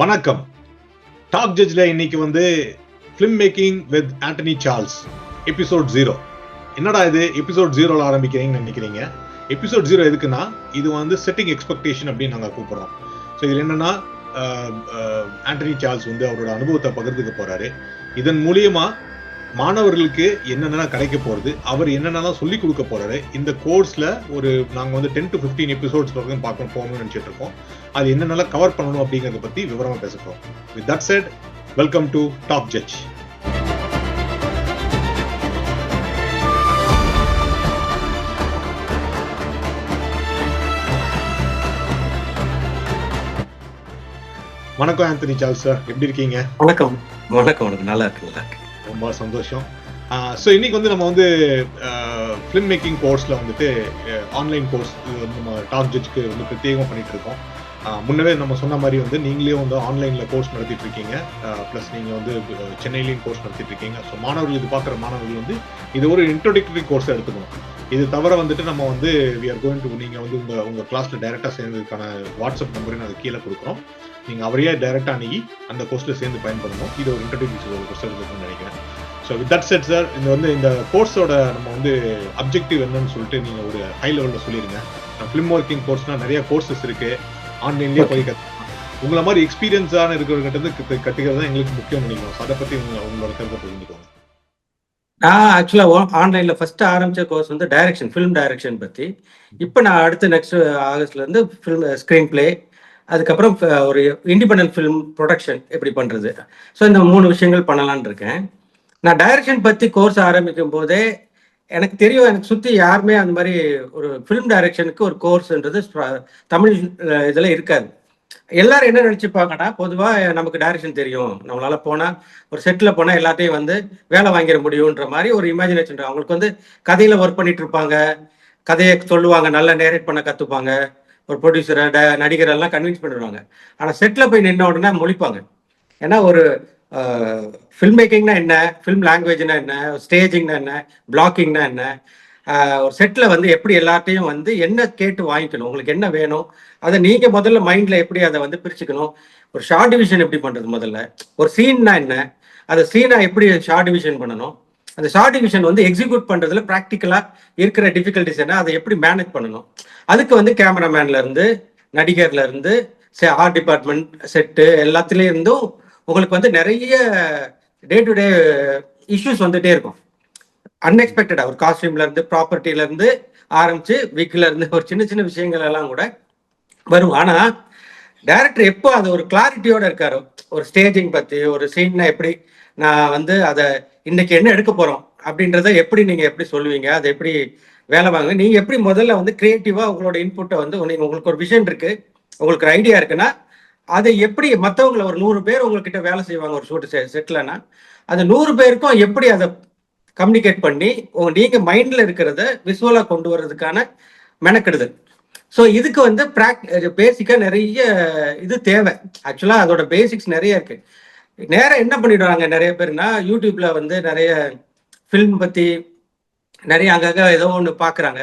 வணக்கம். டாக் ஜட்ஜில் இன்னைக்கு வந்து film making with Antony Charles episode zero என்னடா இது எபிசோட் ஜீரோவில் ஆரம்பிக்கிறீங்கன்னு நினைக்கிறீங்க? எபிசோட் ஜீரோ எதுக்குன்னா இது வந்து செட்டிங் எக்ஸ்பெக்டேஷன் அப்படின்னு நாங்கள் கூப்பிட்றோம். ஸோ இதில் என்னன்னா ஆண்டனி சார்ல்ஸ் வந்து அவரோட அனுபவத்தை பகிர்ந்துக்க போறாரு. இதன் மூலியமா மாணவர்களுக்கு என்னென்னலாம் கிடைக்க போகிறது அவர் என்னென்னலாம் சொல்லி கொடுக்க போகிறாரு இந்த கோர்ஸில் ஒரு நாங்கள் வந்து டென் டு 15 எபிசோட்ஸ் வரைக்கும் பார்க்கணும் போகணும்னு நினச்சிட்டு இருக்கோம். அது என்னென்னலாம் கவர் பண்ணணும் அப்படிங்கிறத பற்றி விவரமாக பேசுகிறோம் with that said welcome to Top Judge வணக்கம் ஆந்தனி சார்ல்ஸ் சார். எப்படி இருக்கீங்க? வணக்கம். வணக்கம் உனக்கு நல்லா இருக்கு நல்லா இருக்கு. ரொம்ப சந்தோஷம். ஸோ இன்னைக்கு வந்து நம்ம வந்து ஃபிலிம் மேக்கிங் கோர்ஸில் வந்துட்டு ஆன்லைன் கோர்ஸ் இது வந்து நம்ம டாப் ஜட்ஜுக்கு வந்து பிரத்யேகமாக பண்ணிட்டு இருக்கோம் முன்னவே நம்ம சொன்ன மாதிரி வந்து நீங்களே வந்து ஆன்லைனில் கோர்ஸ் நடத்திட்டு இருக்கீங்க ப்ளஸ் நீங்கள் வந்து சென்னையிலையும் கோர்ஸ் நடத்திட்டு இருக்கீங்க ஸோ மாணவர்கள் இது பார்க்குற மாணவர்கள் வந்து இது ஒரு இன்ட்ரோடக்டரி கோர்ஸை எடுத்துக்கணும். இது தவிர வந்துட்டு நம்ம வந்து வி ஆர் கோயிங் டு நீங்கள் வந்து உங்கள் உங்கள் கிளாஸில் டைரெக்டாக சேர்ந்ததுக்கான வாட்ஸ்அப் நம்பரையும் நான் கீழே கொடுக்குறோம். நீங்கள் அவரையே டைரெக்டாக அணுகி அந்த கோர்ஸில் சேர்ந்து பயன்படணும். இது ஒரு இன்ட்ரோடக்டரி ஒரு கோர்ஸ் எடுத்துக்கணும்னு நினைக்கிறேன். So with that said sir இந்த வந்து இந்த கோர்ஸோட நம்ம வந்து அப்ஜெக்டிவ் என்னன்னு சொல்லிட்டு நீங்கள் ஒரு ஹை லெவலில் சொல்லிடுங்க ஃபிலிம் ஒர்க்கிங் கோர்ஸ்னால் நிறைய கோர்சஸ் இருக்கு. ஆன்லைன்லேயே போய் கற்றுக்கலாம் உங்களை மாதிரி எக்ஸ்பீரியன்ஸான இருக்கிறவங்கிட்ட இருந்து கத்து- கத்துக்கிறது தான் எங்களுக்கு முக்கியம் நினைக்கிறோம். அதை பற்றி உங்க உங்களோட கருத்தை புரிஞ்சுக்கோங்க நான் ஆக்சுவலா ஆன்லைன்ல ஃபர்ஸ்ட் ஆரம்பிச்ச கோர்ஸ் வந்து டைரக்ஷன் ஃபிலிம் டைரக்ஷன் பத்தி. இப்போ நான் அடுத்து நெக்ஸ்ட் ஆகஸ்ட்ல இருந்து ஃபிலிம் ஸ்கிரீன் பிளே அதுக்கப்புறம் ஃப- ஒரு இண்டிபெண்டன்ட் ஃபிலிம் ப்ரொடக்ஷன் எப்படி பண்றது? ஸோ இந்த மூணு விஷயங்கள் பண்ணலான் இருக்கேன். நான் டைரக்ஷன் பத்தி கோர்ஸ் ஆரம்பிக்கும் போதே எனக்கு தெரியும் எனக்கு சுத்தி யாருமே அந்த மாதிரி ஒரு ஃபிலிம் டைரக்ஷனுக்கு ஒரு கோர்ஸ்ன்றது தமிழ் இதில் இதுல இருக்காது. எல்லாரும் என்ன நினைச்சுப்பாங்கன்னா பொதுவா நமக்கு டைரக்ஷன் தெரியும். நம்மளால போனா ஒரு செட்டில் போனா எல்லாத்தையும் வந்து வேலை வாங்கிட முடியுன்ற மாதிரி ஒரு இமேஜினேஷன் அவங்களுக்கு வந்து கதையில ஒர்க் பண்ணிட்டு இருப்பாங்க. கதையை சொல்லுவாங்க நல்லா நேரேட் பண்ண கத்துப்பாங்க. ஒரு ப்ரொடியூசரை நடிகர் எல்லாம் கன்வின்ஸ் பண்ணிடுவாங்க. ஆனால் செட்டில் போய் நின்ன உடனே முழிப்பாங்க. ஏன்னா ஒரு ஃபில்ம் மேக்கிங்னா என்ன? ஃபில்ம் லாங்குவேஜ்னா என்ன? ஸ்டேஜிங்னா என்ன? பிளாக்கிங்னா என்ன? ஒரு செட்டில் வந்து எப்படி எல்லாத்தையும் வந்து என்ன கேட்டு வாங்கிக்கணும்? உங்களுக்கு என்ன வேணும்? அதை நீங்கள் முதல்ல மைண்டில் எப்படி அதை வந்து பிரிச்சுக்கணும்? ஒரு ஷார்ட் டிவிஷன் எப்படி பண்ணுறது முதல்ல? ஒரு சீன்னா என்ன? அதை சீனை எப்படி ஷார்ட் டிவிஷன் பண்ணணும்? அந்த ஷார்ட் டிவிஷன் வந்து எக்ஸிக்யூட் பண்றதுல ப்ராக்டிக்கலா இருக்கிற டிஃபிகல்டிஸ் என்ன அதை எப்படி மேனேஜ் பண்ணணும்? அதுக்கு வந்து கேமராமேன்ல இருந்து நடிகர்ல இருந்து ஆர்ட் டிபார்ட்மெண்ட் செட்டு எல்லாத்துலயும் இருந்தும் உங்களுக்கு வந்து நிறைய டே டு டே இஷ்யூஸ் வந்துட்டே இருக்கும். அன்எக்ஸ்பெக்டடா ஒரு காஸ்டியூம்ல இருந்து ப்ராப்பர்ட்டில இருந்து ஆரம்பிச்சு வீக்ல இருந்து ஒரு சின்ன சின்ன விஷயங்கள் எல்லாம் கூட வரும். ஆனா டைரக்டர் எப்போ அது ஒரு கிளாரிட்டியோட இருக்காரோ ஒரு ஸ்டேஜிங் பத்தி ஒரு சீன்னா எப்படி நான் வந்து அதை இன்னைக்கு என்ன எடுக்க போறோம் அப்படின்றத எப்படி நீங்க எப்படி சொல்லுவீங்க? அதை எப்படி வேலை வாங்க நீங்க எப்படி முதல்ல வந்து கிரியேட்டிவா உங்களோட இன்புட்டை வந்து உங்களுக்கு ஒரு விஷன் இருக்கு உங்களுக்கு ஒரு ஐடியா இருக்குன்னா அதை எப்படி மற்றவங்கள ஒரு நூறு பேர் உங்ககிட்ட வேலை செய்வாங்க ஒரு ஷூட் செட்டில்னா அந்த நூறு பேருக்கும் எப்படி அதை கம்யூனிகேட் பண்ணி நீங்க மைண்ட்ல இருக்கிறத விசுவலா கொண்டு வர்றதுக்கான மெனக்கெடுதல். ஸோ இதுக்கு வந்து ப்ராக் பேசிக்கா நிறைய இது தேவை. ஆக்சுவலா அதோட பேசிக்ஸ் நிறைய இருக்கு. நேரம் என்ன பண்ணிடுறாங்க நிறைய பேர்னா யூடியூப்ல வந்து நிறைய ஃபில்ம் பத்தி நிறைய அங்கங்க ஏதோ ஒன்று பார்க்குறாங்க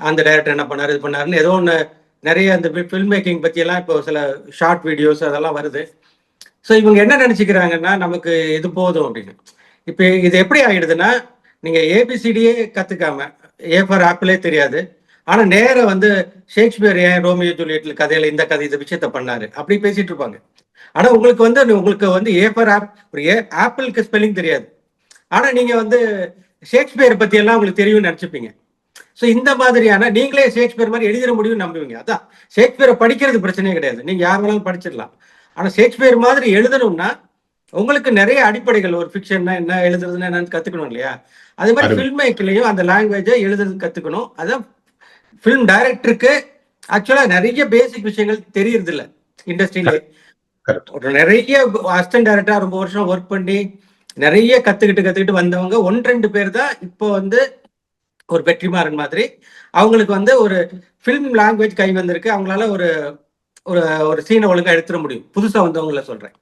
அந்த டைரக்டர் என்ன பண்ணார் இது பண்ணாருன்னு ஏதோ ஒன்று நிறைய அந்த ஃபில்ம் மேக்கிங் பத்தி எல்லாம் இப்போ சில ஷார்ட் வீடியோஸ் அதெல்லாம் வருது. ஸோ இவங்க என்ன நினைச்சுக்கிறாங்கன்னா நமக்கு இது போதும் அப்படின்னு. இப்போ இது எப்படி ஆகிடுதுன்னா நீங்க ஏபிசிடியே கத்துக்காம ஏ ஃபார் ஆப்பிளே தெரியாது. ஆனா நேராக வந்து ஷேக்ஸ்பியர் ஏன் ரோமியோ ஜூலியட்ல கதையில இந்த கதை இந்த விஷயத்த பண்ணாரு? அப்படி பேசிட்டு இருப்பாங்க. ஆனா உங்களுக்கு வந்து உங்களுக்கு வந்து ஏ ஃபார் ஆப் ஒரு ஏ ஆப்பிளுக்கு ஸ்பெல்லிங் தெரியாது. ஆனா நீங்க வந்து ஷேக்ஸ்பியர் பத்தி எல்லாம் உங்களுக்கு தெரியும்னு நினைச்சுப்பீங்க. ஸோ இந்த மாதிரியான நீங்களே ஷேக்ஸ்பியர் மாதிரி எழுதிட முடியும்னு நம்புவீங்க. அதான். ஷேக்ஸ்பியரை படிக்கிறது பிரச்சனையே கிடையாது. நீங்க யார் வேணாலும் படிச்சிடலாம். ஆனா ஷேக்ஸ்பியர் மாதிரி எழுதணும்னா உங்களுக்கு நிறைய அடிப்படைகள் ஒரு ஃபிக்ஷன்னா என்ன எழுதுறதுன்னா என்னன்னு கத்துக்கணும் இல்லையா? அதே மாதிரி. ஃபில்ம் மேக்கிலையும் அந்த லாங்குவேஜை எழுதுறது கத்துக்கணும். அதான் ஃபிலிம் டைரக்டருக்கு ஆக்சுவலா நிறைய பேசிக் விஷயங்கள் தெரியறது இல்ல இண்டஸ்ட்ரியில நிறைய அசிஸ்டன்ட் டைரக்டரா ரொம்ப வருஷம் ஒர்க் பண்ணி நிறைய கத்துக்கிட்டு கத்துக்கிட்டு வந்தவங்க ஒன்று ரெண்டு பேர் தான் இப்போ வந்து ஒரு வெற்றிமாறன் மாதிரி. அவங்களுக்கு வந்து ஒரு ஃபிலிம் லாங்குவேஜ் கை வந்திருக்கு. அவங்களால ஒரு ஒரு ஒரு சீனை ஒழுங்கா எடுத்துட முடியும். புதுசா வந்தவங்கள சொல்றேன்.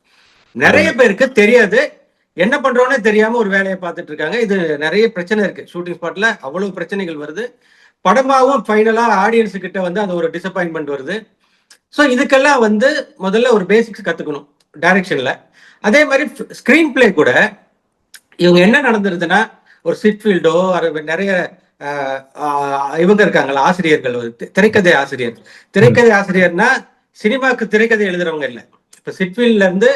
நிறைய பேருக்கு தெரியாது. என்ன பண்றோன்னே தெரியாம ஒரு வேலையை பார்த்துட்டு இருக்காங்க. இது நிறைய பிரச்சனை இருக்கு. ஷூட்டிங் ஸ்பாட்ல அவ்வளவு பிரச்சனைகள் வருது. படமாவும் ஃபைனலா ஆடியன்ஸ் கிட்ட வந்து அது ஒரு டிசப்பாயின்மெண்ட் வருது. ஸோ இதுக்கெல்லாம் வந்து முதல்ல ஒரு பேசிக்ஸ் கற்றுக்கணும் டைரக்ஷனில் அதே மாதிரி ஸ்க்ரீன் பிளே கூட இவங்க என்ன நடந்துருதுன்னா ஒரு சிட்ஃபீல்டோ நிறைய இவங்க இருக்காங்களா ஆசிரியர்கள் ஒரு திரைக்கதை ஆசிரியர். திரைக்கதை ஆசிரியர்னா சினிமாவுக்கு திரைக்கதை எழுதுறவங்க இல்லை. இப்போ சிட்ஃபீல்ட்ல இருந்து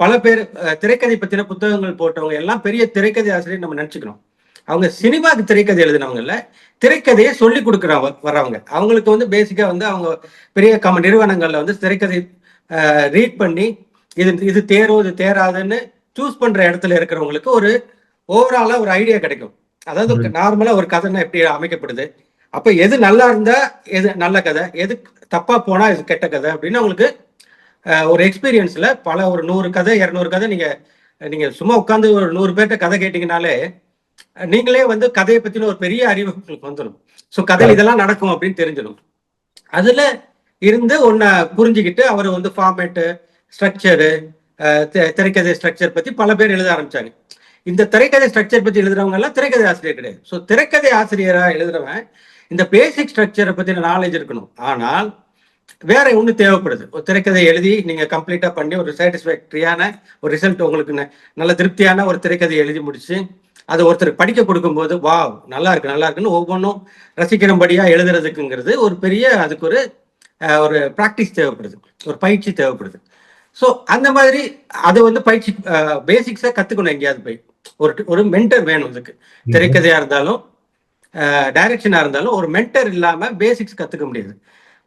பல பேர் திரைக்கதை பத்தின புத்தகங்கள் போட்டவங்க எல்லாம் பெரிய திரைக்கதை ஆசிரியர் நம்ம நினச்சிக்கணும். அவங்க சினிமாவுக்கு திரைக்கதை எழுதினவங்க இல்லை திரைக்கதையை சொல்லி கொடுக்குறவங்க வர்றவங்க. அவங்களுக்கு வந்து பேசிக்கா வந்து அவங்க பெரிய கம நிறுவனங்கள்ல வந்து திரைக்கதை ரீட் பண்ணி இது இது தேரும் இது தேராதுன்னு சூஸ் பண்ற இடத்துல இருக்கிறவங்களுக்கு ஒரு ஓவராலா ஒரு ஐடியா கிடைக்கும். அதாவது நார்மலா ஒரு கதைன்னா எப்படி அமைக்கப்படுது? அப்ப எது நல்லா இருந்தா எது நல்ல கதை எது தப்பா போனா இது கெட்ட கதை அப்படின்னு அவங்களுக்கு அஹ், ஒரு எக்ஸ்பீரியன்ஸ்ல பல ஒரு நூறு கதை இரநூறு கதை நீங்க நீங்க சும்மா உட்காந்து ஒரு நூறு பேர்ட்ட கதை கேட்டீங்கனாலே நீங்களே வந்து கதையை பத்தின ஒரு பெரிய அறிவு உங்களுக்கு வந்துடும் ஸோ கதையில் இதெல்லாம் நடக்கும் அப்படின்னு தெரிஞ்சிடும். அதுல இருந்து ஒன்ன புரிஞ்சுக்கிட்டு அவர் வந்து ஃபார்மேட்டு ஸ்ட்ரக்சரு திரைக்கதை ஸ்ட்ரக்சர் பத்தி பல பேர் எழுத ஆரம்பிச்சாங்க. இந்த திரைக்கதை ஸ்ட்ரக்சர் பத்தி எழுதுறவங்க எல்லாம் திரைக்கதை ஆசிரியர் கிடையாது. ஸோ திரைக்கதை ஆசிரியரா எழுதுறவன் இந்த பேசிக் ஸ்ட்ரக்சரை பத்தின நாலேஜ் இருக்கணும். ஆனால் வேற ஒண்ணு தேவைப்படுது. ஒரு திரைக்கதை எழுதி நீங்க கம்ப்ளீட்டா பண்ணி ஒரு சாட்டிஸ்ஃபேக்டரியான ஒரு ரிசல்ட் உங்களுக்கு நல்ல திருப்தியான ஒரு திரைக்கதை எழுதி முடிச்சு அது ஒருத்தர் படிக்க கொடுக்கும்போது வாவ் நல்லா இருக்கு நல்லா இருக்குன்னு ஒவ்வொன்றும் ரசிக்கிறபடியா எழுதுறதுக்குங்கிறது ஒரு பெரிய அதுக்கு ஒரு ஒரு ப்ராக்டிஸ் தேவைப்படுது ஒரு பயிற்சி தேவைப்படுது. ஸோ அந்த மாதிரி அதை வந்து பயிற்சி பேசிக்ஸா கத்துக்கணும் எங்கேயாவது போய். ஒரு ஒரு மென்டர் வேணும் இதுக்கு திரைக்கதையா இருந்தாலும் டைரக்ஷனா இருந்தாலும் ஒரு மென்டர் இல்லாம பேசிக்ஸ் கத்துக்க முடியாது.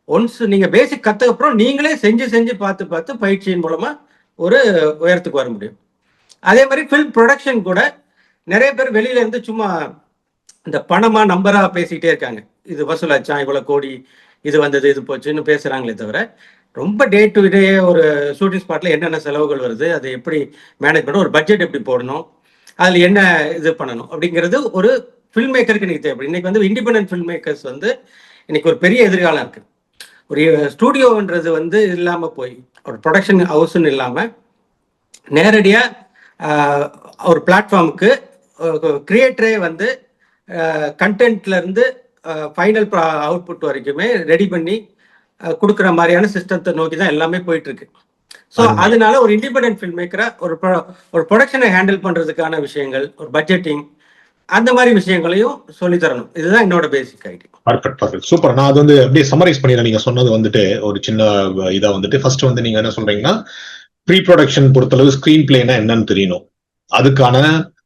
ஒன்ஸ் நீங்க பேசிக் கத்துக்க அப்புறம் நீங்களே செஞ்சு செஞ்சு பார்த்து பார்த்து பயிற்சியின் மூலமா ஒரு உயரத்துக்கு வர முடியும். அதே மாதிரி ஃபில்ம் ப்ரொடக்ஷன் கூட நிறைய பேர் வெளியில இருந்து சும்மா இந்த பணமா நம்பரா பேசிக்கிட்டே இருக்காங்க. இது வசூலாச்சான் இவ்வளவு கோடி இது வந்தது இது போச்சுன்னு பேசுறாங்களே தவிர ரொம்ப டே டு டே ஒரு ஷூட்டிங் ஸ்பாட்ல என்னென்ன செலவுகள் வருது அதை எப்படி மேனேஜ் பண்ணணும் ஒரு பட்ஜெட் எப்படி போடணும் அதுல என்ன இது பண்ணணும் அப்படிங்கிறது ஒரு ஃபில்ம் மேக்கருக்கு இன்னைக்கு தேவைப்படும். இன்னைக்கு வந்து இண்டிபெண்டன்ட் ஃபில்ம் மேக்கர்ஸ் வந்து இன்னைக்கு ஒரு பெரிய எதிர்காலம் இருக்கு. ஒரு ஸ்டூடியோன்றது வந்து இல்லாம போய் ஒரு ப்ரொடக்ஷன் ஹவுஸ்ன்னு இல்லாம நேரடியா ஒரு பிளாட்ஃபார்முக்கு கிரியேட்டரே வந்து கண்டென்ட்ல இருந்து ஃபைனல் அவுட்புட் வரைக்குமே ரெடி பண்ணி கொடுக்குற மாதிரியான சிஸ்டத்தை நோக்கி தான் எல்லாமே போயிட்டு இருக்கு ஸோ. அதனால ஒரு இண்டிபெண்டன்ட் ஃபில்ம் மேக்கரா ஒரு ஒரு ப்ரொடக்ஷனை ஹேண்டில் பண்றதுக்கான விஷயங்கள் ஒரு பட்ஜெட்டிங் அந்த மாதிரி விஷயங்களையும் சொல்லி தரணும். இதுதான் என்னோட basic idea perfect perfect super நான் அது வந்து அப்படியே சம்மரைஸ் பண்ணிடுறேன். நீங்க சொன்னது வந்துட்டு ஒரு சின்ன இதா வந்துட்டு. ஃபர்ஸ்ட் வந்து நீங்க என்ன சொல்றீங்கன்னா ப்ரீ ப்ரொடக்ஷன் பொறுத்தளவு ஸ்கிரீன் பிளேனா என்னன்னு தெரியணும். அதுக்கான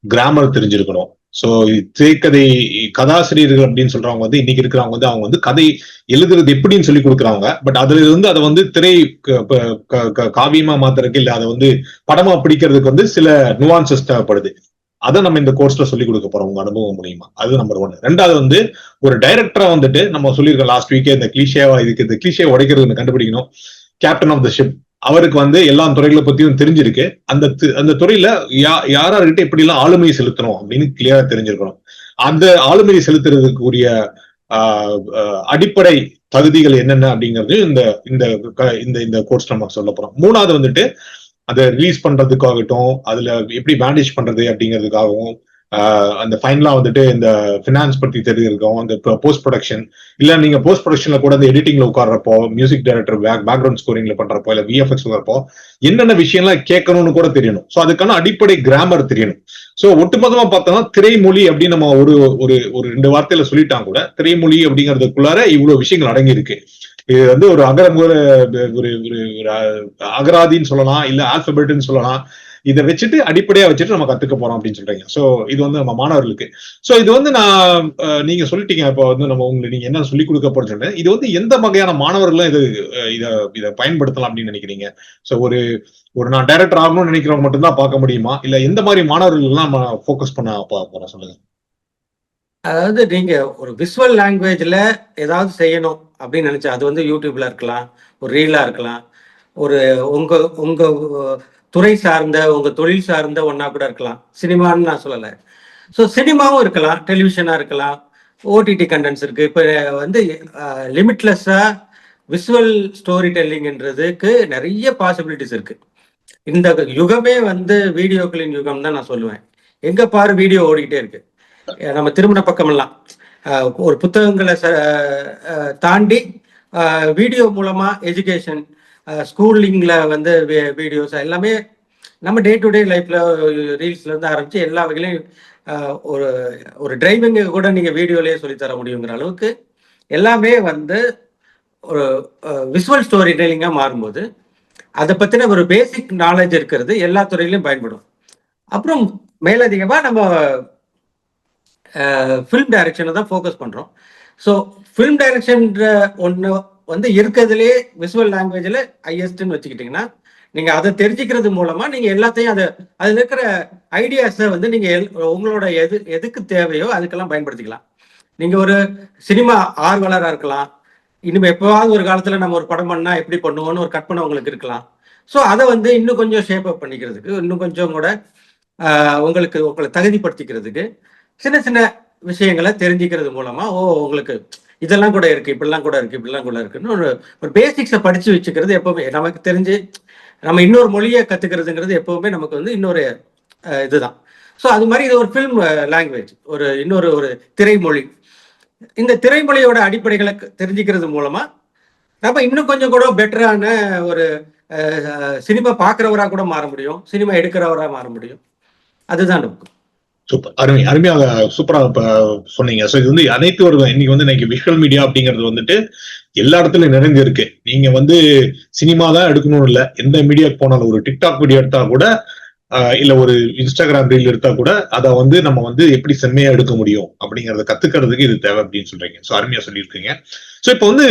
கிராமர் தெரிஞ்சிருக்கணும். ஸோ திரைக்கதை கதாசிரியர்கள் அப்படின்னு சொல்றவங்க வந்து இன்னைக்கு இருக்கிறவங்க வந்து அவங்க வந்து கதை எழுதுறது எப்படின்னு சொல்லி கொடுக்குறாங்க. பட் அதுல இருந்து அதை வந்து திரை க- க- காவியமா மாத்துறதுக்கு இல்ல அதை வந்து படமா பிடிக்கிறதுக்கு வந்து சில நுவான்சஸ் தேவைப்படுது. அதை நம்ம இந்த கோர்ஸ்ல சொல்லி கொடுக்க போறோம் உங்க அனுபவம் மூலியமா. அது நம்பர் ஒன் ரெண்டாவது வந்து ஒரு டைரக்டரா வந்துட்டு நம்ம சொல்லியிருக்கோம் லாஸ்ட் வீக்கே இந்த கிளிஷேவா இதுக்கு இந்த கிளிஷே உடைக்கிறது கண்டுபிடிக்கணும். கேப்டன் ஆஃப் த ஷிப் அவருக்கு வந்து எல்லா துறைகளை பத்தியும் தெரிஞ்சிருக்கு. அந்த து- அந்த துறையில யா யாரார்கிட்ட எப்படி எல்லாம் ஆளுமையை செலுத்தணும் அப்படின்னு கிளியரா தெரிஞ்சிருக்கணும். அந்த ஆளுமையை செலுத்துறதுக்குரிய ஆஹ், அடிப்படை தகுதிகள் என்னென்ன அப்படிங்கிறது இந்த இந்த க- இந்த இந்த கோர்ஸ் நம்ம சொல்ல போறோம். மூணாவது வந்துட்டு அதை ரிலீஸ் பண்றதுக்காகட்டும் அதுல எப்படி மேனேஜ் பண்றது அப்படிங்கிறதுக்காகவும் அந்த ஃபைனலா வந்துட்டு இந்த ஃபினான்ஸ் பத்தி தெரிஞ்சிருக்கோம். இந்த போஸ்ட் ப்ரொடக்ஷன் இல்ல நீங்க போஸ்ட் ப்ரொடக்ஷன்ல கூட இந்த எடிட்டிங்ல உட்காடுறப்போ மியூசிக் டைரக்டர் பேக் பேக்ரவுண்ட் ஸ்கோரிங்ல பண்றப்போ இல்ல விஎஃப்எக்ஸ் வரப்போ என்னென்ன விஷயம்லாம் கேட்கணும்னு கூட தெரியணும். சோ அதுக்கான அடிப்படை கிராமர் தெரியணும். சோ ஒட்டுமொத்தமா பார்த்தோம்னா திரைமொழி அப்படின்னு நம்ம ஒரு ஒரு ஒரு ரெண்டு வார்த்தையில சொல்லிட்டாங்க கூட திரைமொழி அப்படிங்கிறதுக்குள்ளார இவ்வளவு விஷயங்கள் அடங்கி இருக்கு இது வந்து ஒரு அகரம் ஒரு ஒரு ஒரு ஒரு அகராதின்னு சொல்லலாம் இல்ல ஆல்பபெட்னு சொல்லலாம். இதை வச்சுட்டு அடிப்படையா வச்சுட்டு நம்ம கத்துக்க போறோம் அப்படின்னு சொல்றீங்க. சோ இது வந்து நம்ம மாணவர்களுக்கு. சோ இது வந்து நான் நீங்க சொல்லிட்டீங்க இப்போ வந்து நம்ம உங்களுக்கு நீங்க என்ன சொல்லி கொடுக்க போறோம்னு சொன்னேன் இது வந்து எந்த வகையான மாணவர்களும் இது இதை இதை பயன்படுத்தலாம் அப்படின்னு நினைக்கிறீங்க? சோ ஒரு ஒரு நான் டைரக்டர் ஆகணும்னு நினைக்கிறவங்க மட்டும்தான் பார்க்க முடியுமா? இல்ல எந்த மாதிரி மாணவர்கள் எல்லாம் நம்ம ஃபோக்கஸ் பண்ண போ- போறோம் சொல்லுங்க. அதாவது நீங்க ஒரு விசுவல் லாங்குவேஜ்ல ஏதாவது செய்யணும் அப்படின்னு நினைச்சா அது வந்து யூடியூப்ல இருக்கலாம் ஒரு ரீலா இருக்கலாம் ஒரு உங்க உங்க துறை சார்ந்த உங்க தொழில் சார்ந்த ஒன்னா கூட இருக்கலாம். சினிமான்னு நான் சொல்லலை. ஸோ சினிமாவும் இருக்கலாம் டெலிவிஷனா இருக்கலாம் ஓடிடி கண்டென்ட்ஸ் இருக்கு. இப்போ வந்து லிமிட்லெஸ்ஸா விசுவல் ஸ்டோரி டெல்லிங்ன்றதுக்கு நிறைய பாசிபிலிட்டிஸ் இருக்கு. இந்த யுகமே வந்து வீடியோக்களின் யுகம் தான் நான் சொல்லுவேன். எங்க பாரு வீடியோ ஓடிக்கிட்டே இருக்கு. நம்ம திருமண பக்கமெல்லாம். அஹ் ஒரு புத்தகங்களை தாண்டி வீடியோ மூலமா எஜுகேஷன் ஸ்கூலிங்கில் வந்து வீடியோஸ் எல்லாமே நம்ம டே டு டே லைஃப்பில் ரீல்ஸ்லேருந்து இருந்து எல்லா வகையிலையும் ஒரு ஒரு டிரைவிங்கு கூட நீங்கள் வீடியோலேயே சொல்லித் தர முடியுங்கிற அளவுக்கு எல்லாமே வந்து ஒரு விஷுவல் ஸ்டோரி டெல்லிங்காக மாறும்போது அதை பற்றின ஒரு பேசிக் நாலேஜ் இருக்கிறது எல்லா துறையிலையும் பயன்படும். அப்புறம் மேலதிகமாக நம்ம ஃபிலிம் டைரக்ஷனை தான் ஃபோக்கஸ் பண்ணுறோம் ஸோ ஃபிலிம் டைரக்ஷன்ற ஒன்று வந்து இருக்கிறதுலே விசுவல் லாங்குவேஜில் ஹையஸ்ட்னு வச்சுக்கிட்டிங்கன்னா நீங்கள் அதை தெரிஞ்சுக்கிறது மூலமாக நீங்கள் எல்லாத்தையும் அதை அதில் இருக்கிற ஐடியாஸை வந்து நீங்கள் எல் உங்களோட எது எதுக்கு தேவையோ அதுக்கெல்லாம் பயன்படுத்திக்கலாம். நீங்கள் ஒரு சினிமா ஆர்வலராக இருக்கலாம். இனிமேல் எப்போவாவது ஒரு காலத்தில் நம்ம ஒரு படம் பண்ணால் எப்படி பண்ணுவோம்னு ஒரு கற்பனை உங்களுக்கு இருக்கலாம். ஸோ அதை வந்து இன்னும் கொஞ்சம் ஷேப் அப் பண்ணிக்கிறதுக்கு இன்னும் கொஞ்சம் கூட உங்களுக்கு உங்களை தகுதிப்படுத்திக்கிறதுக்கு சின்ன சின்ன விஷயங்களை தெரிஞ்சுக்கிறது மூலமாக ஓ உங்களுக்கு இதெல்லாம் கூட இருக்கு இப்படிலாம் கூட இருக்கு இப்படிலாம் கூட இருக்குன்னு ஒரு ஒரு பேசிக்ஸை படிச்சு வச்சுக்கிறது எப்பவுமே நமக்கு தெரிஞ்சு நம்ம இன்னொரு மொழியை கத்துக்கிறதுங்கிறது எப்பவுமே நமக்கு வந்து இன்னொரு இதுதான். ஸோ அது மாதிரி இது ஒரு ஃபில்ம் லாங்குவேஜ் ஒரு இன்னொரு ஒரு திரைமொழி. இந்த திரைமொழியோட அடிப்படைகளை தெரிஞ்சுக்கிறது மூலமா நம்ம இன்னும் கொஞ்சம் கூட பெட்டரான ஒரு சினிமா பார்க்குறவராக கூட மாற முடியும் சினிமா எடுக்கிறவராக மாற முடியும். அதுதான் நோக்கம் சூப்பர். அருமை அருமையாக சூப்பராக சொன்னீங்க. ஸோ இது வந்து அனைத்து வருடம் இன்னைக்கு வந்து இன்னைக்கு விஷுவல் மீடியா அப்படிங்கிறது வந்துட்டு எல்லா இடத்துலயும் நிறைந்து இருக்கு நீங்க வந்து சினிமா தான் எடுக்கணும்னு இல்ல. எந்த மீடியாவுக்கு போனாலும் ஒரு டிக்டாக் வீடியோ எடுத்தா கூட ஆஹ் இல்ல ஒரு இன்ஸ்டாகிராம் ரீல் எடுத்தா கூட அதை வந்து நம்ம வந்து எப்படி செம்மையா எடுக்க முடியும் அப்படிங்கறத கத்துக்கிறதுக்கு இது தேவை அப்படின்னு சொல்றீங்க. சோ அருமையா சொல்லியிருக்கீங்க. ஸோ இப்போ வந்து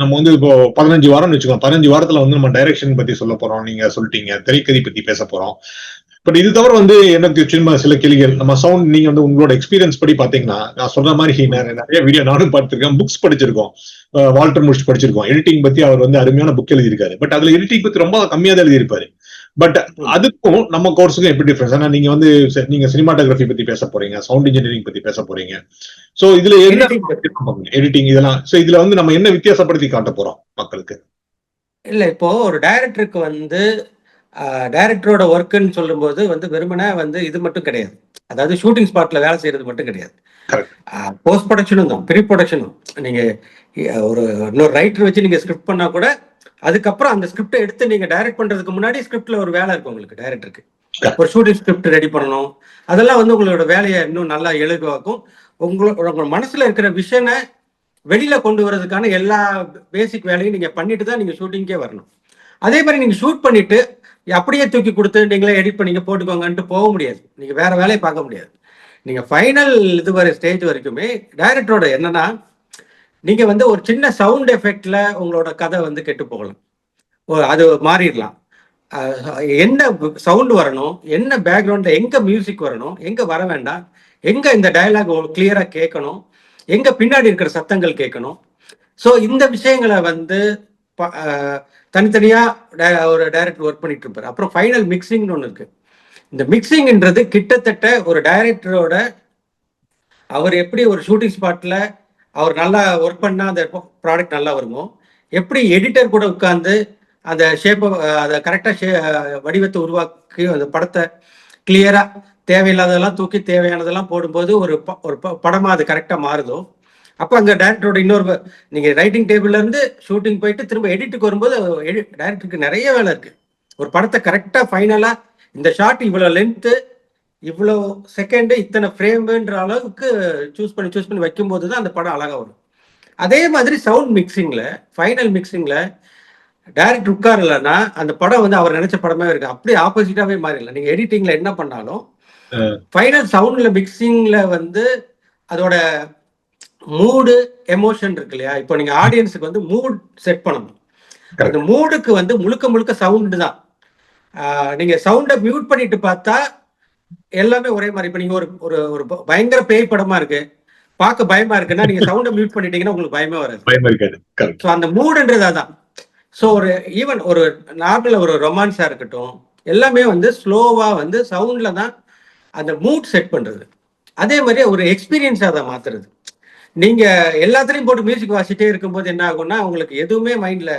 நம்ம வந்து இப்போ பதினஞ்சு வாரம்னு வச்சுக்கோங்க. பதினஞ்சு வாரத்துல வந்து நம்ம டைரக்ஷன் பத்தி சொல்ல போறோம். நீங்க சொல்லிட்டீங்க. திரைக்கதை பத்தி பேச போறோம். பட் இது தவிர வந்து எனக்கு சின்ன சில கேள்விகள். நம்ம சவுண்ட் நீங்க வந்து உங்களோட எக்ஸ்பீரியன்ஸ் படி பாத்தீங்கன்னா நான் சொல்ற மாதிரி நிறைய நிறைய வீடியோ நானும் பார்த்திருக்கேன். புக்ஸ் படிச்சிருக்கோம். வால்டர் முடிச்சு படிச்சிருக்கோம். எடிட்டிங் பத்தி அவர் வந்து அருமையான புக் எழுதியிருக்காரு. பட் அதுல எடிட்டிங் பத்தி ரொம்ப கம்மியா தான் எழுதியிருப்பாரு. பட் அதுக்கும் நம்ம கோர்ஸுக்கும் எப்படி டிஃபரன்ஸ் ஏன்னா நீங்க வந்து நீங்க சினிமாட்டோகிராஃபி பத்தி பேச போறீங்க. சவுண்ட் இன்ஜினியரிங் பத்தி பேச போறீங்க. சோ இதுல என்ன. எடிட்டிங் இதெல்லாம் சோ இதுல வந்து நம்ம என்ன வித்தியாசப்படுத்தி காட்ட போறோம் மக்களுக்கு? இல்ல இப்போ ஒரு டைரக்டருக்கு வந்து டைரக்டரோட ஒர்க்குன்னு சொல்லும்போது வந்து வெறுமனே வந்து இது மட்டும் கிடையாது. அதாவது ஷூட்டிங் ஸ்பாட்ல வேலை செய்யறது மட்டும் கிடையாது. போஸ்ட் ப்ரொடக்ஷனும் தான். ப்ரீ ப்ரொடக்ஷனும் நீங்க ஒரு இன்னொரு ரைட்டர் வச்சு நீங்க ஸ்கிரிப்ட் பண்ணா கூட அதுக்கப்புறம் அந்த ஸ்கிரிப்டை எடுத்து நீங்க டைரக்ட் பண்றதுக்கு முன்னாடி ஸ்கிரிப்ட்ல ஒரு வேலை இருக்கும் உங்களுக்கு டைரக்டருக்கு. ஒரு ஷூட்டிங் ஸ்கிரிப்ட் ரெடி பண்ணணும். அதெல்லாம் வந்து உங்களோட வேலையை இன்னும் நல்லா எழுதுவாக்கும் உங்களோட உங்க மனசுல இருக்கிற விஷனை வெளியில கொண்டு வரதுக்கான எல்லா பேசிக் வேலையும் நீங்க பண்ணிட்டு தான் நீங்க ஷூட்டிங்கே வரணும். அதே மாதிரி நீங்க ஷூட் பண்ணிட்டு அப்படியே தூக்கி கொடுத்து நீங்களே எடிட் பண்ணிங்க போட்டுக்கோங்கன்ட்டு போக முடியாது. நீங்கள் வேற வேலையை பார்க்க முடியாது. நீங்கள் ஃபைனல் இது வரை ஸ்டேஜ் வரைக்குமே டைரக்டரோட என்னன்னா நீங்கள் வந்து ஒரு சின்ன சவுண்ட் எஃபெக்டில் உங்களோட கதை வந்து கெட்டு போகலாம். ஓ, அது மாறிடலாம். என்ன சவுண்ட் வரணும் என்ன பேக்ரவுண்டில் எங்கே மியூசிக் வரணும் எங்கே வர வேண்டாம் எங்கே இந்த டயலாக் கிளியராக கேட்கணும் எங்கே பின்னாடி இருக்கிற சத்தங்கள் கேட்கணும். ஸோ இந்த விஷயங்களை வந்து ப- தனித்தனியா ட- ஒரு டைரக்டர் ஒர்க் பண்ணிட்டு இருப்பார் அப்புறம் ஃபைனல் மிக்சிங்னு ஒன்று இருக்கு. இந்த மிக்சிங்ன்றது கிட்டத்தட்ட ஒரு டைரக்டரோட அவர் எப்படி ஒரு ஷூட்டிங் ஸ்பாட்ல அவர் நல்லா ஒர்க் பண்ணா அந்த ப்ராடக்ட் நல்லா வருமோ எப்படி எடிட்டர் கூட உட்கார்ந்து அந்த ஷேப்பை அதை கரெக்டாக ஷே வடிவத்தை உருவாக்கி அந்த படத்தை கிளியரா தேவையில்லாததெல்லாம் தூக்கி தேவையானதெல்லாம் போடும்போது ஒரு ப- ஒரு ப- படமா அது கரெக்டாக மாறுதோ அப்போ அங்கே டேரக்டரோட இன்னொரு வ- நீங்க ரைட்டிங் டேபிள்ல இருந்து ஷூட்டிங் போயிட்டு திரும்ப எடிட்டுக்கு வரும்போது டேரக்டருக்கு நிறைய வேலை இருக்கு. ஒரு படத்தை கரெக்டாக ஃபைனலாக இந்த ஷாட் இவ்வளோ லென்த்து இவ்வளோ செகண்டு இத்தனை ஃப்ரேமுன்ற அளவுக்கு சூஸ் பண்ணி சூஸ் பண்ணி வைக்கும்போது தான் அந்த படம் அழகா வரும். அதே மாதிரி சவுண்ட் மிக்சிங்ல ஃபைனல் மிக்சிங்ல டைரக்ட் உட்காரலன்னா அந்த படம் வந்து அவர் நினைச்ச படமே இருக்கு. அப்படியே ஆப்போசிட்டாவே மாறிடல நீங்க எடிட்டிங்ல என்ன பண்ணாலும் ஃபைனல் சவுண்ட்ல மிக்சிங்ல வந்து அதோட மூடு எமோஷன் இருக்கு இல்லையா? இப்போ நீங்க ஆடியன்ஸுக்கு வந்து மூட் செட் பண்ணணும். அந்த மூடுக்கு வந்து முழுக்க முழுக்க சவுண்டு தான். நீங்க சவுண்டை மியூட் பண்ணிட்டு பார்த்தா எல்லாமே ஒரே மாதிரி. இப்போ நீங்க ஒரு ஒரு ஒரு பயங்கர பேய் படமா இருக்கு. பார்க்க பயமா இருக்குன்னா நீங்க சவுண்டை மியூட் பண்ணிட்டீங்கன்னா உங்களுக்கு பயமே வராது. ஸோ அந்த மூடுன்றது அதான். ஸோ ஒரு ஈவன் ஒரு நார்மல் ஒரு ரொமான்ஸா இருக்கட்டும் எல்லாமே வந்து ஸ்லோவா வந்து சவுண்ட்ல தான் அந்த மூட் செட் பண்றது. அதே மாதிரி ஒரு எக்ஸ்பீரியன்ஸா அதை மாத்துறது. நீங்க எல்லாத்துலயும் போட்டு மியூசிக் வாசிட்டே இருக்கும்போது என்ன ஆகும்னா உங்களுக்கு எதுவுமே மைண்ட்ல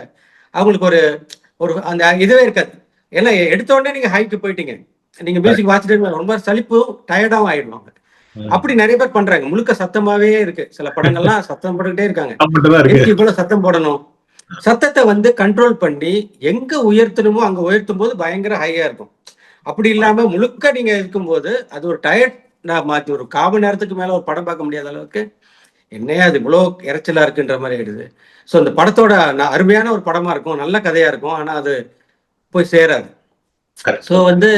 அவங்களுக்கு ஒரு ஒரு அந்த இதுவே இருக்காது. ஏன்னா எடுத்த உடனே நீங்க ஹைக்கு போயிட்டீங்க. நீங்க மியூசிக் வாசிட்டு ரொம்ப சலிப்பும் டயர்டாவும் ஆயிடுவாங்க. அப்படி நிறைய பேர் பண்றாங்க. முழுக்க சத்தமாவே இருக்கு. சில படங்கள்லாம் சத்தம் போட்டுக்கிட்டே இருக்காங்க. சத்தம் போடணும்? சத்தத்தை வந்து கண்ட்ரோல் பண்ணி எங்க உயர்த்தணுமோ அங்க உயர்த்தும் போது பயங்கர ஹையா இருக்கும். அப்படி இல்லாம முழுக்க நீங்க இருக்கும்போது அது ஒரு டயர்ட் நான் மாத்தி ஒரு கால் மணி நேரத்துக்கு மேல ஒரு படம் பார்க்க முடியாத அளவுக்கு என்னையா அது இவ்வளோ இறைச்சலா இருக்குன்ற மாதிரி ஆயிடுது. ஸோ இந்த படத்தோட அருமையான ஒரு படமா இருக்கும் நல்ல கதையா இருக்கும் ஆனா அது போய் சேராது. ஸோ வந்து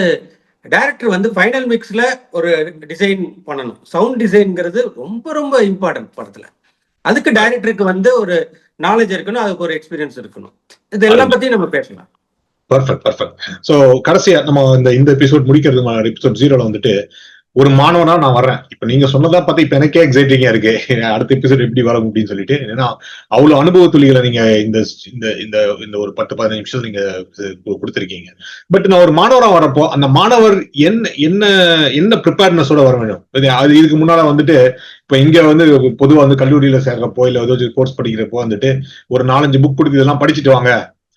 டைரக்டர் வந்து ஃபைனல் மிக்ஸ்ல ஒரு டிசைன் பண்ணணும். சவுண்ட் டிசைன்ங்கிறது ரொம்ப ரொம்ப இம்பார்ட்டன்ட் படத்துல. அதுக்கு டைரக்டருக்கு வந்து ஒரு நாலேஜ் இருக்கணும் அதுக்கு ஒரு எக்ஸ்பீரியன்ஸ் இருக்கணும். இதெல்லாம் பத்தி நம்ம பேசலாம். பர்ஃபெக்ட் பர்ஃபெக்ட் சோ கடைசியா நம்ம இந்த இந்த எபிசோட் முடிக்கிறது எபிசோட் ஜீரோல வந்துட்டு ஒரு மாணவனா நான் வர்றேன். இப்ப நீங்க சொன்னதா பார்த்து இப்ப எனக்கே எக்ஸைட்டிங்கா இருக்கு. அடுத்த எபிசோட் எப்படி வரும் அப்படின்னு சொல்லிட்டு. ஏன்னா அவ்வளவு அனுபவ துளிகளை நீங்க இந்த இந்த இந்த இந்த ஒரு பத்து பதினஞ்சு நிமிஷம் நீங்க கொடுத்துருக்கீங்க. பட் நான் ஒரு மாணவரா வரப்போ அந்த மாணவர் என்ன என்ன என்ன ப்ரிப்பேர்னஸோட வர வேண்டும்? அது இதுக்கு முன்னால வந்துட்டு இப்ப இங்க வந்து பொதுவா வந்து கல்லூரியில சேர்றப்போ இல்ல ஏதோ கோர்ஸ் படிக்கிறப்போ வந்துட்டு ஒரு நாலஞ்சு புக் கொடுத்து இதெல்லாம் படிச்சுட்டு வாங்க.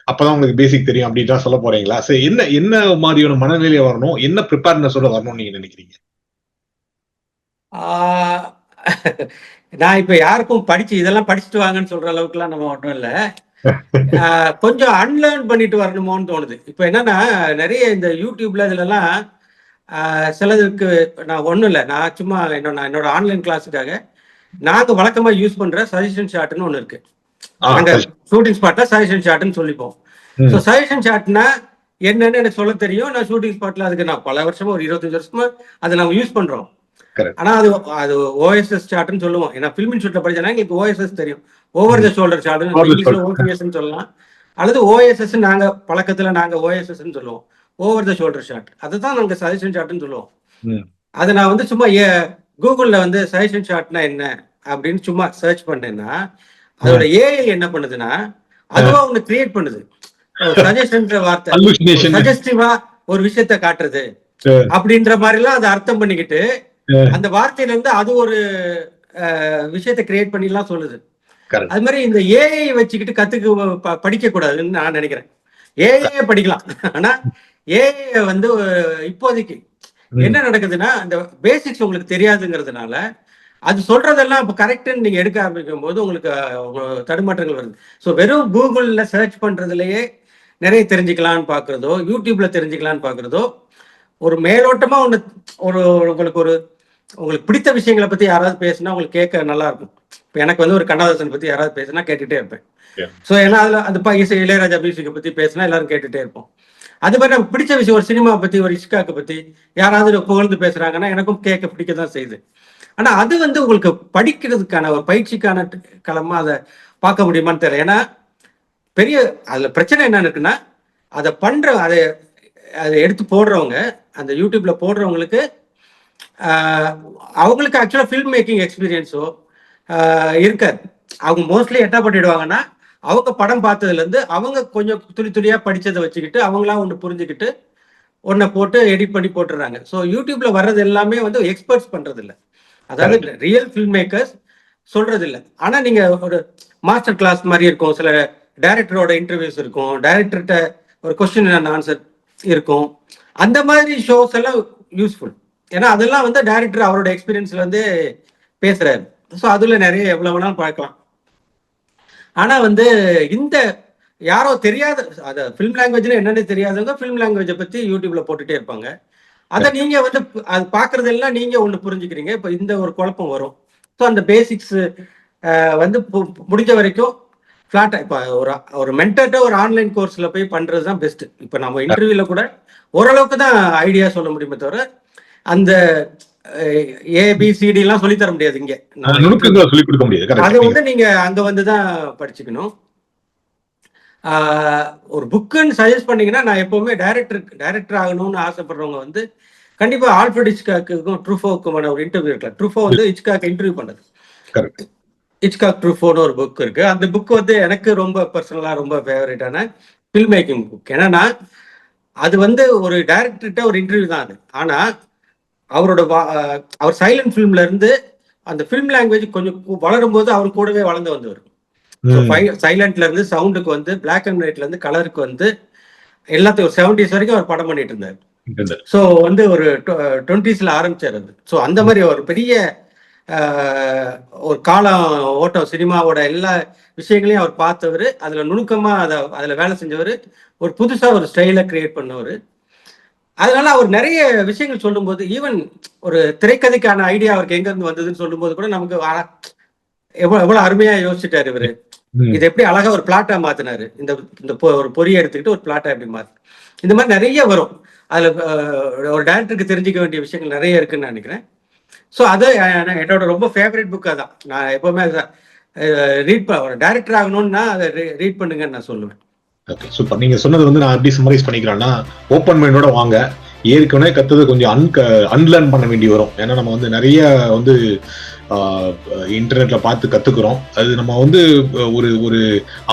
அப்பதான் உங்களுக்கு பேசிக் தெரியும் அப்படின்லாம் சொல்ல போறீங்களா? சரி என்ன என்ன மாதிரியான மனநிலையை வரணும்? என்ன ப்ரிப்பேர்னஸோட வரணும்னு நீங்க நினைக்கிறீங்க? நான் இப்ப யாருக்கும் படிச்சு இதெல்லாம் படிச்சுட்டு வாங்கன்னு சொல்ற அளவுக்குலாம் நம்ம ஒன்றும் இல்லை கொஞ்சம் அன்லேர்ன் பண்ணிட்டு வரணுமோன்னு தோணுது இப்போ என்னன்னா நிறைய இந்த யூடியூப்ல இதுலலாம் ஆஹ் சிலதுக்கு நான் ஒன்றும் இல்லை நான் சும்மா என்னோட நான் என்னோட ஆன்லைன் கிளாஸுக்காக நாங்க வழக்கமா யூஸ் பண்ற சஜஷன் ஷாட்னு ஒன்று இருக்கு ஆ, நாங்க சரி. ஷூட்டிங் ஸ்பாட்ல சஜஷன் ஷாட்னு சொல்லிப்போம். ஸோ சஜஷன் ஷாட்னா என்னன்னு எனக்கு சொல்ல தெரியும் நான் ஷூட்டிங் ஸ்பாட்ல அதுக்கு நான் பல வருஷமா ஒரு இருபத்தஞ்சு வருஷமா அதை நம்ம யூஸ் பண்றோம். ஆனா அது அது ஓஎஸ்எஸ் ஷாட்னு சொல்லுவோம். ஏன்னா ஃபில்ம் இன்ஸ்டியூட்ல படிச்சா எங்களுக்கு ஓஎஸ்எஸ் தெரியும். ஓவர் த ஷோல்டர் இங்கிலீஷ்ல. ஓபிஎஸ் சொல்லலாம். அல்லது ஓஎஸ்எஸ் நாங்க பழக்கத்துல நாங்க ஓஎஸ்எஸ் சொல்லுவோம். ஓவர் த ஷோல்டர் ஷாட் அதுதான் நாங்க சஜஷன் ஷாட்னு சொல்லுவோம். அதை நான் வந்து சும்மா கூகுள்ல வந்து சஜஷன் ஷாட்னா என்ன? அப்படின்னு சும்மா சர்ச் பண்ணேன்னா அதோட ஏஐ என்ன பண்ணுதுன்னா அதுவா ஒண்ணு கிரியேட் பண்ணுது. சஜஷன்ற வார்த்தை. சஜஸ்டிவா ஒரு விஷயத்த காட்டுறது. அப்படின்ற மாதிரி எல்லாம் அதை அர்த்தம் பண்ணிக்கிட்டு. அந்த வார்த்தையில இருந்து அது ஒரு விஷயத்தை கிரியேட் பண்ணிலாம் சொல்லுது. அது மாதிரி இந்த ஏஐ வச்சுக்கிட்டு கத்துக்க படிக்க கூடாதுன்னு நான் நினைக்கிறேன். ஏஐ படிக்கலாம். ஆனா ஏஐ வந்து இப்போதைக்கு. என்ன நடக்குதுன்னா அந்த பேசிக்ஸ் உங்களுக்கு தெரியாதுங்கிறதுனால அது சொல்றதெல்லாம் இப்போ கரெக்ட்னு நீங்க எடுக்க ஆரம்பிக்கும் போது உங்களுக்கு தடுமாற்றங்கள் வருது. ஸோ வெறும் கூகுள்ல சர்ச் பண்றதுலயே நிறைய தெரிஞ்சுக்கலாம்னு பாக்குறதோ யூடியூப்ல தெரிஞ்சுக்கலாம்னு பாக்குறதோ ஒரு மேலோட்டமா ஒன்று ஒரு உங்களுக்கு ஒரு உங்களுக்கு பிடித்த விஷயங்களை பத்தி யாராவது பேசினா உங்களுக்கு கேட்க நல்லா இருக்கும் இப்போ எனக்கு வந்து ஒரு கண்ணதாசன் பத்தி யாராவது பேசினா கேட்டுட்டே இருப்பேன். ஸோ ஏன்னா அதுல அந்த இசை இளையராஜா மியூசிக்கை பத்தி பேசினா எல்லாரும் கேட்டுட்டே இருப்போம். அது மாதிரி நமக்கு பிடிச்ச விஷயம் ஒரு சினிமா பத்தி ஒரு இஷ்காக்கு பத்தி யாராவது புகழ்ந்து பேசுறாங்கன்னா எனக்கும் கேட்க பிடிக்க தான் செய்யுது. ஆனா அது வந்து உங்களுக்கு படிக்கிறதுக்கான ஒரு பயிற்சிக்கான களமா அதை பார்க்க முடியுமான்னு தெரியல. ஏன்னா பெரிய அதுல பிரச்சனை என்ன இருக்குன்னா அதை பண்ற அதை அதை எடுத்து போடுறவங்க அந்த யூடியூப்ல போடுறவங்களுக்கு அவங்களுக்கு ஆக்சுவலா ஃபில்ம் மேக்கிங் எக்ஸ்பீரியன்ஸோ இருக்காது. அவங்க மோஸ்ட்லி என்ன பண்ணிடுவாங்கன்னா அவங்க படம் பார்த்ததுல இருந்து அவங்க கொஞ்சம் துளி துளியா படிச்சதை வச்சுக்கிட்டு அவங்களா ஒன்று புரிஞ்சுக்கிட்டு ஒன்றை போட்டு எடிட் பண்ணி போட்டுறாங்க ஸோ யூடியூப்ல வர்றது எல்லாமே வந்து எக்ஸ்பர்ட்ஸ் பண்றது இல்ல அதாவது ரியல் ஃபில்ம் மேக்கர்ஸ் சொல்றது இல்ல ஆனா நீங்க ஒரு மாஸ்டர் கிளாஸ் மாதிரி இருக்கும் சில டைரக்டரோட இன்டர்வியூஸ் இருக்கும் டைரக்டர்கிட்ட ஒரு கொஸ்டின் அண்ட் ஆன்சர் இருக்கும். அந்த மாதிரி ஷோஸ் எல்லாம் யூஸ்ஃபுல் ஏன்னா அதெல்லாம் வந்து டைரக்டர் அவரோட எக்ஸ்பீரியன்ஸ்ல வந்து பேசுறாரு. ஸோ அதுல நிறைய எவ்வளவு வேணாலும் பார்க்கலாம். ஆனா வந்து இந்த யாரோ தெரியாத அத ஃபிலிம் லாங்குவேஜ்ல என்னன்னு தெரியாதவங்க ஃபிலிம் லாங்குவேஜை பத்தி யூடியூப்ல போட்டுட்டே இருப்பாங்க. அதை நீங்க வந்து அது பாக்குறதெல்லாம் நீங்க ஒண்ணு புரிஞ்சுக்கிறீங்க. இப்போ இந்த ஒரு குழப்பம் வரும். ஸோ அந்த பேசிக்ஸ் வந்து முடிஞ்ச வரைக்கும் ஃபிளாட்டா இப்போ ஒரு ஒரு மென்டர்ட்ட ஒரு ஆன்லைன் கோர்ஸ்ல போய் பண்றது தான் பெஸ்ட் இப்போ நம்ம இன்டர்வியூல கூட ஓரளவுக்கு தான் ஐடியா சொல்ல முடியுமே தவிர அந்த ஏபிசிடி எல்லாம் சொல்லி தர முடியாது இங்க. சொல்லிக் கொடுக்க முடியாது அது. வந்து நீங்க அங்க வந்து தான் படிச்சுக்கணும். ஒரு புக்குன்னு சஜஸ்ட் பண்ணீங்கன்னா நான் எப்பவுமே டைரக்டர் டைரக்டர் ஆகணும்னு ஆசைப்படுறவங்க வந்து கண்டிப்பா ஆல்ஃபர்ட் இச்காக்குக்கும் ட்ரூஃபோக்குமான ஒரு இன்டர்வியூ இருக்கலாம். ட்ரூஃபோ வந்து இச்காக் இன்டர்வியூ பண்ணது. இச்காக் ட்ரூஃபோன்னு ஒரு புக் இருக்கு. அந்த புக் வந்து எனக்கு ரொம்ப பர்சனலா ரொம்ப ஃபேவரட்டான ஃபில்ம் மேக்கிங் புக் என்னன்னா அது வந்து ஒரு டைரக்டர்கிட்ட ஒரு இன்டர்வியூ தான் அது. ஆனா அவரோட அவர் சைலண்ட் ஃபிலிம்ல இருந்து அந்த ஃபிலிம் லாங்குவேஜ் கொஞ்சம் வளரும் போது அவர் கூடவே வளர்ந்து வந்தவர். சைலண்ட்ல இருந்து சவுண்டுக்கு வந்து பிளாக் அண்ட் ஒயிட்ல இருந்து கலருக்கு வந்து எல்லாத்தையும் ஒரு செவன்டிஸ் வரைக்கும் அவர் படம் பண்ணிட்டு இருந்தார். ஸோ வந்து ஒரு டுவெண்ட்டிஸ்ல ஆரம்பிச்சார் அது. ஸோ அந்த மாதிரி ஒரு பெரிய ஒரு காலம் ஓட்டம் சினிமாவோட எல்லா விஷயங்களையும் அவர் பார்த்தவர் அதில் நுணுக்கமாக அதை அதில் வேலை செஞ்சவர் ஒரு புதுசாக ஒரு ஸ்டைலை கிரியேட் பண்ணவர். அதனால அவர் நிறைய விஷயங்கள் சொல்லும்போது ஈவன் ஒரு திரைக்கதைக்கான ஐடியா அவருக்கு எங்க இருந்து வந்ததுன்னு சொல்லும்போது கூட நமக்கு எவ்வளவு எவ்வளவு அருமையா யோசிச்சிட்டாரு இவரு. இது எப்படி அழகா ஒரு பிளாட்டா மாத்தினாரு. இந்த இந்த பொ- ஒரு பொறியை எடுத்துக்கிட்டு ஒரு பிளாட்டா எப்படி மாத்து. இந்த மாதிரி நிறைய வரும். அதுல ஒரு டேரக்டருக்கு தெரிஞ்சுக்க வேண்டிய விஷயங்கள் நிறைய இருக்குன்னு நான் நினைக்கிறேன். ஸோ அது என்னோட ரொம்ப ஃபேவரட் புக் அதான் நான் எப்பவுமே ரீட் ஒரு டேரக்டர் ஆகணும்னா அதை ரீட் பண்ணுங்கன்னு நான் சொல்லுவேன். ஓகே சூப்பர் நீங்க சொன்னது வந்து நான் எப்படி சம்மரைஸ் பண்ணிக்கிறேன்னா ஓப்பன் மைண்டோட வாங்க. ஏற்கனவே கத்தது கொஞ்சம் அன் அன்லேர்ன் பண்ண வேண்டி வரும். ஏன்னா நம்ம வந்து நிறைய வந்து இன்டர்நெட்ல பார்த்து கத்துக்கிறோம். அது நம்ம வந்து ஒரு ஒரு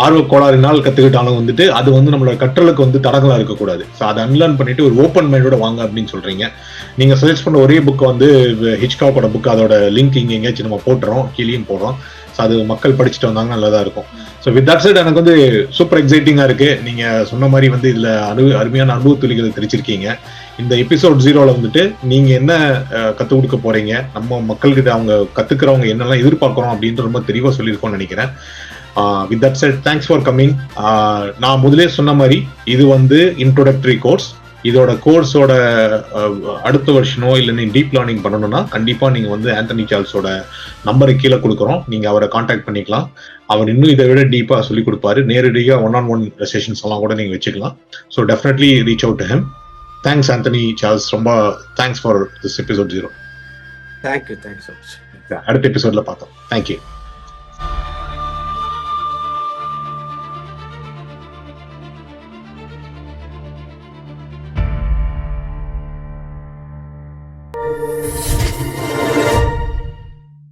ஆர்வ கோளாறுனால் கத்துக்கிட்டாலும் வந்துட்டு அது வந்து நம்மளோட கற்றலுக்கு வந்து தடங்களா இருக்கக்கூடாது. ஸோ அதை அன்லேர்ன் பண்ணிட்டு ஒரு ஓப்பன் மைண்டோட வாங்க அப்படின்னு சொல்றீங்க. நீங்க சஜஸ்ட் பண்ண ஒரே புக் வந்து ஹிச்காக்கோட புக் அதோட லிங்க் இங்க எங்கேயாச்சும் நம்ம போட்டுறோம் கீழேயும் போடுறோம். ஸோ அது மக்கள் படிச்சுட்டு வந்தாங்க நல்லதா இருக்கும். ஸோ வித் தட் சைட் எனக்கு வந்து சூப்பர் எக்ஸைட்டிங்காக இருக்கு. நீங்க சொன்ன மாதிரி வந்து இதில் அனு அருமையான அனுபவ துளிகளை தெரிச்சிருக்கீங்க. இந்த எபிசோட் ஜீரோவில் வந்துட்டு நீங்க என்ன கற்றுக் கொடுக்க போறீங்க? நம்ம மக்கள்கிட்ட அவங்க கத்துக்கிறவங்க என்னெல்லாம் எதிர்பார்க்குறோம் அப்படின்ற ரொம்ப தெளிவாக சொல்லியிருக்கோம்னு நினைக்கிறேன். With that said thanks for coming நான் முதலே சொன்ன மாதிரி இது வந்து இன்ட்ரோடக்டரி கோர்ஸ் இதோட கோர்ஸோட அடுத்த வருஷனோ இல்லை நீ டீப் லேர்னிங் பண்ணணும்னா கண்டிப்பா நீங்க வந்து ஆண்டனி சார்ல்ஸோட நம்பரை கீழே கொடுக்குறோம். நீங்க அவரை காண்டாக்ட் பண்ணிக்கலாம். அவர் இன்னும் இதை விட டீப்பா சொல்லி கொடுப்பாரு. நேரடியாக ஒன் ஆன் ஒன் செஷன்ஸ் எல்லாம் கூட நீங்க வச்சுக்கலாம். So definitely reach out to him thanks Antony Charles ரொம்ப thanks for this episode zero thank you thank you so much அடுத்த எபிசோட்ல பார்த்தோம். தேங்க்யூ